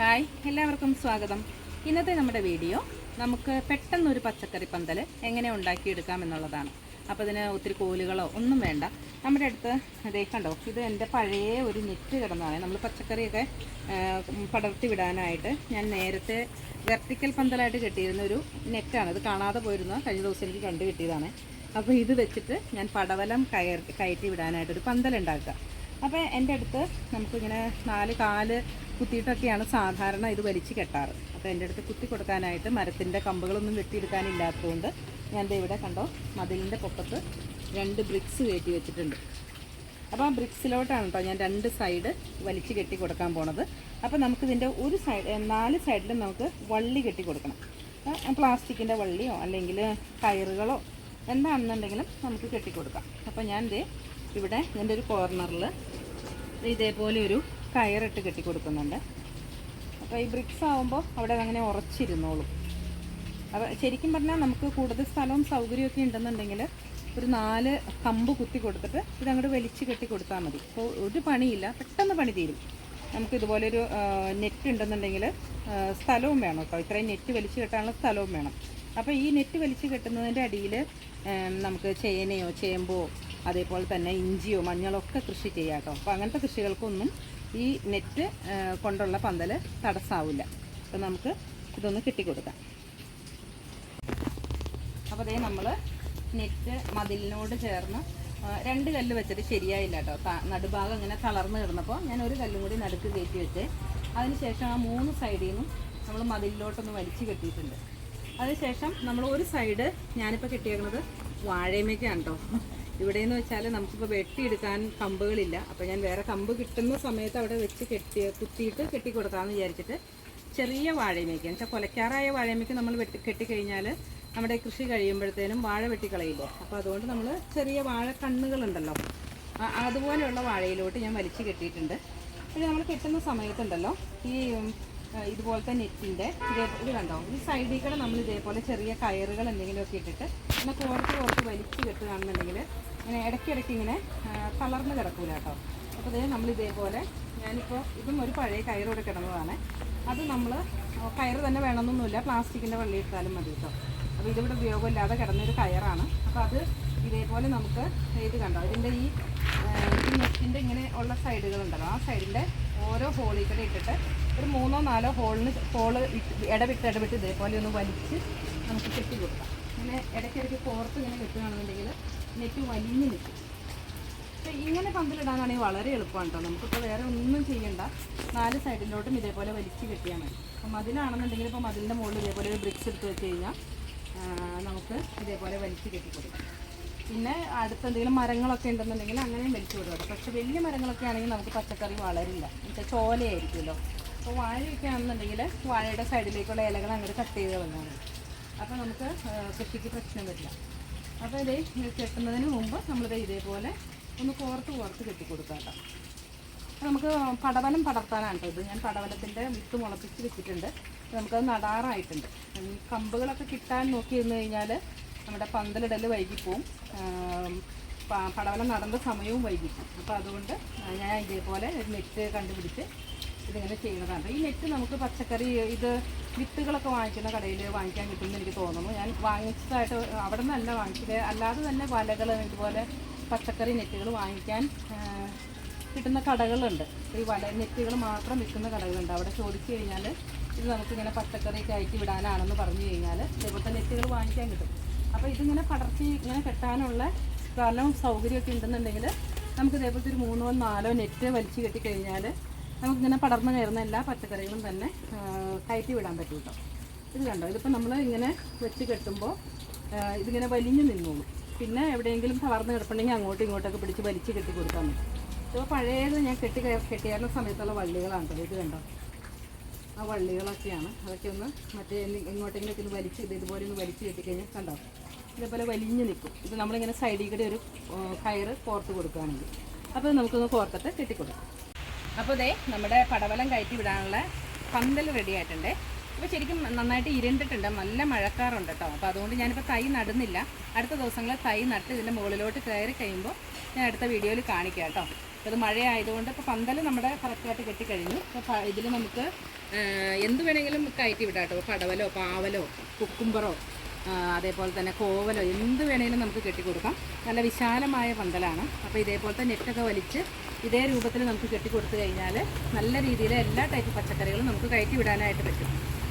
Hi എല്ലാവർക്കും സ്വാഗതം. ഇന്നത്തെ നമ്മുടെ വീഡിയോ നമുക്ക് പെട്ടെന്നൊരു പച്ചക്കറി പന്തൽ എങ്ങനെ ഉണ്ടാക്കിയെടുക്കാം എന്നുള്ളതാണ്. അപ്പോൾ ഇതിന് ഒത്തിരി കോലുകളോ ഒന്നും വേണ്ട. നമ്മുടെ അടുത്ത് അതേ കണ്ടോ ഇത് എന്റെ പഴയ ഒരു നെറ്റ് കിടന്നതാണ്. നമ്മൾ പച്ചക്കറിയൊക്കെ പടർത്തി വിടാനായിട്ട് ഞാൻ നേരത്തെ വെർട്ടിക്കൽ പന്തലായിട്ട് കെട്ടിയിരുന്ന ഒരു നെറ്റാണ്. ഇത് കാണാതെ പോയിരുന്നു കഴിഞ്ഞ ദിവസം എനിക്ക് കണ്ടു കിട്ടിയതാണ്. അപ്പോൾ ഇത് വെച്ചിട്ട് ഞാൻ പടവലം കയർ കയറ്റി വിടാനായിട്ടൊരു പന്തലുണ്ടാക്കുക അപ്പോൾ എന്റെ അടുത്ത് നമുക്കിങ്ങനെ നാല് കാൽ കുത്തിയിട്ടൊക്കെയാണ് സാധാരണ ഇത് വലിച്ച് കെട്ടാറ്. അപ്പോൾ എന്റെ അടുത്ത് കുത്തി കൊടുക്കാനായിട്ട് മരത്തിന്റെ കമ്പുകളൊന്നും വെട്ടിയെടുക്കാനില്ലാത്തതുകൊണ്ട് ഞാൻ ഇവിടെ കണ്ടോ മതിലിന്റെ പൊക്കത്ത് രണ്ട് ബ്രിക്സ് കയറ്റി വെച്ചിട്ടുണ്ട്. അപ്പോൾ ആ ബ്രിക്സിലോട്ടാണ് കേട്ടോ ഞാൻ രണ്ട് സൈഡ് വലിച്ചു കെട്ടി കൊടുക്കാൻ പോണത്. അപ്പോൾ നമുക്കിതിന്റെ ഒരു സൈഡ് നാല് സൈഡിലും നമുക്ക് വള്ളി കെട്ടി കൊടുക്കണം. പ്ലാസ്റ്റിക്കിന്റെ വള്ളിയോ അല്ലെങ്കിൽ കയറുകളോ എന്താണെന്നുണ്ടെങ്കിലും നമുക്ക് കെട്ടിക്കൊടുക്കാം അപ്പോൾ ഞാൻ ദേ ഇവിടെ എന്റെ ഒരു കോർണറിൽ ഇതേപോലെ ഒരു കയറിട്ട് കെട്ടി കൊടുക്കുന്നുണ്ട് അപ്പോൾ ഈ ബ്രിക്സ് ആകുമ്പോൾ അവിടെ അങ്ങനെ ഉറച്ചിരുന്നോളും. അപ്പോൾ ശരിക്കും പറഞ്ഞാൽ നമുക്ക് കൂടുതൽ സ്ഥലവും സൗകര്യമൊക്കെ ഉണ്ടെന്നുണ്ടെങ്കിൽ ഒരു നാല് കമ്പ് കുത്തി കൊടുത്തിട്ട് ഇതങ്ങോട്ട് വലിച്ചു കെട്ടി കൊടുത്താൽ മതി. അപ്പോൾ ഒരു പണിയില്ല പെട്ടെന്ന് പണി തീരും. നമുക്ക് ഇതുപോലൊരു നെറ്റ് ഉണ്ടെന്നുണ്ടെങ്കിൽ സ്ഥലവും വേണം കേട്ടോ. ഇത്രയും നെറ്റ് വലിച്ചു കെട്ടാനുള്ള സ്ഥലവും വേണം. അപ്പോൾ ഈ നെറ്റ് വലിച്ചു കെട്ടുന്നതിന്റെ അടിയിൽ നമുക്ക് ചേനയോ ചേമ്പോ അതേപോലെ തന്നെ ഇഞ്ചിയോ മഞ്ഞളോ ഒക്കെ കൃഷി ചെയ്യാം കേട്ടോ. അപ്പോൾ അങ്ങനത്തെ കൃഷികൾക്കൊന്നും ഈ നെറ്റ് കൊണ്ടുള്ള പന്തൽ തടസ്സാവില്ല. അപ്പോൾ നമുക്ക് ഇതൊന്ന് കെട്ടിക്കൊടുക്കാം. അപ്പോൾ അതേ നമ്മൾ നെറ്റ് മതിലിനോട് ചേർന്ന് രണ്ട് കല്ല് വെച്ചിട്ട് ശരിയായില്ല കേട്ടോ. നടുഭാഗം ഇങ്ങനെ തളർന്ന് കിടന്നപ്പോൾ ഞാൻ ഒരു കല്ലും കൂടി നടുക്ക് കയറ്റി വെച്ച് അതിനുശേഷം ആ മൂന്ന് സൈഡിൽ നിന്നും നമ്മൾ മതിലിലോട്ടൊന്ന് വലിച്ചു കെട്ടിയിട്ടുണ്ട്. അതിനുശേഷം നമ്മൾ ഒരു സൈഡ് ഞാനിപ്പോൾ കെട്ടിയേക്കുന്നത് വാഴയമേക്കാണ് കേട്ടോ. ഇവിടെ എന്ന് വെച്ചാൽ നമുക്കിപ്പോൾ വെട്ടിയെടുക്കാൻ കമ്പുകളില്ല. അപ്പോൾ ഞാൻ വേറെ കമ്പ് കിട്ടുന്ന സമയത്ത് അവിടെ വെച്ച് കെട്ടി കുത്തിയിട്ട് കെട്ടി കൊടുക്കാമെന്ന് വിചാരിച്ചിട്ട് ചെറിയ വാഴയമേക്ക് എന്ന് വെച്ചാൽ കൊലക്കാറായ വാഴയമേക്ക് നമ്മൾ വെട്ടി കെട്ടിക്കഴിഞ്ഞാൽ നമ്മുടെ കൃഷി കഴിയുമ്പോഴത്തേനും വാഴ വെട്ടിക്കളയില്ലേ? അപ്പോൾ അതുകൊണ്ട് നമ്മൾ ചെറിയ വാഴ കണ്ണുകളുണ്ടല്ലോ. അതുപോലെയുള്ള വാഴയിലോട്ട് ഞാൻ വലിച്ചു കെട്ടിയിട്ടുണ്ട്. പിന്നെ നമ്മൾ കെട്ടുന്ന സമയത്തുണ്ടല്ലോ ഈ ഇതുപോലത്തെ നെറ്റിന്റെ ഇതേ കണ്ടോ? ഈ സൈഡിൽ കൂടെ നമ്മൾ ഇതേപോലെ ചെറിയ കയറുകൾ എന്തെങ്കിലും ഒക്കെ ഇട്ടിട്ട് ഇങ്ങനെ കോർത്ത് കോർത്ത് വലിച്ചു കെട്ടുകയാണെന്നുണ്ടെങ്കിൽ ഇങ്ങനെ ഇടയ്ക്കിടയ്ക്ക് ഇങ്ങനെ തളർന്ന് കിടക്കൂല കേട്ടോ. അപ്പോൾ ഇതേ നമ്മൾ ഇതേപോലെ ഞാനിപ്പോൾ ഇതും ഒരു പഴയ കയറോടെ കിടന്നതാണ്. അത് നമ്മൾ കയറ് തന്നെ വേണമെന്നൊന്നുമില്ല. പ്ലാസ്റ്റിക്കിന്റെ വള്ളി ഇട്ടാലും മതി കേട്ടോ. അപ്പോൾ ഇതിവിടെ ഉപയോഗമില്ലാതെ കിടന്നൊരു കയറാണ്. അപ്പോൾ അത് ഇതേപോലെ നമുക്ക് ഇത് കണ്ടോ? ഇതിന്റെ ഈ നെക്കിന്റെ ഇങ്ങനെ ഉള്ള സൈഡുകളുണ്ടല്ലോ ആ സൈഡിന്റെ ഓരോ ഹോളിൽ കൂടെ ഇട്ടിട്ട് ഒരു മൂന്നോ നാലോ ഹോളിന് ഹോൾ ഇടവിട്ട് ഇടവിട്ട് ഇതേപോലെ ഒന്ന് വലിച്ച് നമുക്ക് കെട്ടി കൊടുക്കാം. ഇങ്ങനെ ഇടയ്ക്കിടയ്ക്ക് കോർത്ത് ഇങ്ങനെ കെട്ടുകയാണെന്നുണ്ടെങ്കിൽ നെറ്റ് വലിഞ്ഞ് നിൽക്കും. പക്ഷേ ഇങ്ങനെ പന്തലിടാനാണെങ്കിൽ വളരെ എളുപ്പമാണ് കേട്ടോ. നമുക്കിപ്പോൾ വേറെ ഒന്നും ചെയ്യണ്ട. നാല് സൈഡിലോട്ടും ഇതേപോലെ വലിച്ച് കെട്ടിയാൽ മതി. അപ്പം മതിലാണെന്നുണ്ടെങ്കിൽ ഇപ്പോൾ മതിലിന്റെ മുകളിൽ ഇതേപോലെ ഒരു ബ്രിക്സ് എടുത്ത് വെച്ച് കഴിഞ്ഞാൽ നമുക്ക് ഇതേപോലെ വലിച്ച് കെട്ടി കൊടുക്കാം പിന്നെ അടുത്ത് എന്തെങ്കിലും മരങ്ങളൊക്കെ ഉണ്ടെന്നുണ്ടെങ്കിൽ അങ്ങനെയും വലിച്ചു വിടുക പക്ഷെ വലിയ മരങ്ങളൊക്കെ ആണെങ്കിൽ നമുക്ക് പച്ചക്കറി വളരില്ല. എന്നുവെച്ചാൽ ചോലയായിരിക്കുമല്ലോ. അപ്പോൾ വാഴയൊക്കെ ആണെന്നുണ്ടെങ്കിൽ വാഴയുടെ സൈഡിലേക്കുള്ള ഇലകൾ അങ്ങോട്ട് കട്ട് ചെയ്ത് വന്നതാണ് അപ്പോൾ നമുക്ക് കൃഷിക്ക് പ്രശ്നം വരില്ല. അപ്പോൾ ഇത് കെട്ടുന്നതിന് മുമ്പ് നമ്മളിത് ഇതേപോലെ ഒന്ന് കോർത്ത് കോർത്ത് കെട്ടി കൊടുക്കാം നമുക്ക് പടവലം പടർത്താനാണ് ഇത്. ഞാൻ പടവലത്തിന്റെ വിത്ത് മുളപ്പിച്ച് വെച്ചിട്ടുണ്ട്. നമുക്കത് നടാറായിട്ടുണ്ട്. കമ്പുകളൊക്കെ കിട്ടാൻ നോക്കി ഇരുന്ന് കഴിഞ്ഞാൽ നമ്മുടെ പന്തലിടൽ വൈകിപ്പോവും. പടവലം നടന്ന സമയവും വൈകിപ്പോവും. അപ്പോൾ അതുകൊണ്ട് ഞാൻ ഇതേപോലെ ഒരു നെറ്റ് കണ്ടുപിടിച്ച് ഇതിങ്ങനെ ചെയ്യുന്നതാണ്. ഈ നെറ്റ് നമുക്ക് പച്ചക്കറി ഇത് വിത്തുകളൊക്കെ വാങ്ങിക്കുന്ന കടയിൽ വാങ്ങിക്കാൻ കിട്ടുമെന്ന് എനിക്ക് തോന്നുന്നു. ഞാൻ വാങ്ങിച്ചതായിട്ട് അവിടെ നിന്നല്ല വാങ്ങിച്ചത്. അല്ലാതെ തന്നെ വലകൾ ഇതുപോലെ പച്ചക്കറി നെറ്റുകൾ വാങ്ങിക്കാൻ കിട്ടുന്ന കടകളുണ്ട്. ഈ വല നെറ്റുകൾ മാത്രം വിൽക്കുന്ന കടകളുണ്ട്. അവിടെ ചോദിച്ചു കഴിഞ്ഞാൽ ഇത് നമുക്കിങ്ങനെ പച്ചക്കറി കയറ്റി വിടാനാണെന്ന് പറഞ്ഞു കഴിഞ്ഞാൽ ഇതേപോലത്തെ നെറ്റുകൾ വാങ്ങിക്കാൻ കിട്ടും. അപ്പോൾ ഇതിങ്ങനെ പടർത്തി ഇങ്ങനെ കെട്ടാനുള്ള സ്ഥലവും സൗകര്യമൊക്കെ ഉണ്ടെന്നുണ്ടെങ്കിൽ നമുക്ക് ഇതേപോലത്തെ ഒരു മൂന്നോ നാലോ നെറ്റ് വലിച്ചു കെട്ടി കഴിഞ്ഞാൽ നമുക്കിങ്ങനെ പടർന്നു കയറുന്ന എല്ലാ പച്ചക്കറികളും തന്നെ കയറ്റി വിടാൻ പറ്റും ഇത് കണ്ടോ? ഇതിപ്പോൾ നമ്മൾ ഇങ്ങനെ വെച്ച് കെട്ടുമ്പോൾ ഇതിങ്ങനെ വലിഞ്ഞു നിന്നോളും. പിന്നെ എവിടെയെങ്കിലും തളർന്ന് കിടപ്പുണ്ടെങ്കിൽ അങ്ങോട്ടും ഇങ്ങോട്ടൊക്കെ പിടിച്ച് വലിച്ച് കെട്ടി കൊടുക്കാൻ പറ്റും ഇപ്പോൾ പഴയത് ഞാൻ കെട്ടി കെട്ടിയായിരുന്ന സമയത്തുള്ള വള്ളികളാണ് കേട്ടോ ഇത് കണ്ടോ? ആ വള്ളികളൊക്കെയാണ്. അതൊക്കെ ഒന്ന് മറ്റേ ഇങ്ങോട്ടെങ്കിലൊക്കെ ഒന്ന് വലിച്ച് ഇത് ഇതുപോലെ ഒന്ന് വലിച്ച് കെട്ടിക്കഴിഞ്ഞാൽ കണ്ടോ? ഇതേപോലെ വലിഞ്ഞ് നിൽക്കും ഇത് നമ്മളിങ്ങനെ സൈഡിൽ കൂടെ ഒരു കയറ് കോർത്ത് കൊടുക്കുകയാണെങ്കിൽ അപ്പോൾ നമുക്കൊന്ന് കോർത്തിട്ട് കെട്ടിക്കൊടുക്കാം. അപ്പോൾ ഇതേ നമ്മുടെ പടവലം കയറ്റി വിടാനുള്ള പന്തൽ റെഡി ആയിട്ടുണ്ട്. ഇപ്പോൾ ശരിക്കും നന്നായിട്ട് ഇരുണ്ടിട്ടുണ്ട്. നല്ല മഴക്കാറുണ്ട് കേട്ടോ അപ്പോൾ അതുകൊണ്ട് ഞാനിപ്പോൾ തൈ നടുന്നില്ല. അടുത്ത ദിവസങ്ങളിൽ തൈ നട്ട് ഇതിന്റെ മുകളിലോട്ട് കയറി കഴിയുമ്പോൾ ഞാൻ അടുത്ത വീഡിയോയിൽ കാണിക്കാം കേട്ടോ അത് മഴയായതുകൊണ്ട് ഇപ്പോൾ പന്തൽ നമ്മുടെ കറക്റ്റായിട്ട് കെട്ടിക്കഴിഞ്ഞു. അപ്പോൾ ഇതിൽ നമുക്ക് എന്ത് വേണമെങ്കിലും കയറ്റി വിടാം കേട്ടോ പടവലോ പാവലോ കുക്കുംബറോ അതേപോലെ തന്നെ കോവലോ എന്ത് വേണമെങ്കിലും നമുക്ക് കെട്ടിക്കൊടുക്കാം. നല്ല വിശാലമായ പന്തലാണ്. അപ്പോൾ ഇതേപോലത്തെ നെറ്റൊക്കെ വലിച്ച് ഇതേ രൂപത്തിൽ നമുക്ക് കെട്ടിക്കൊടുത്തു കഴിഞ്ഞാൽ നല്ല രീതിയിൽ എല്ലാ ടൈപ്പ് പച്ചക്കറികളും നമുക്ക് കയറ്റി വിടാനായിട്ട് പറ്റും.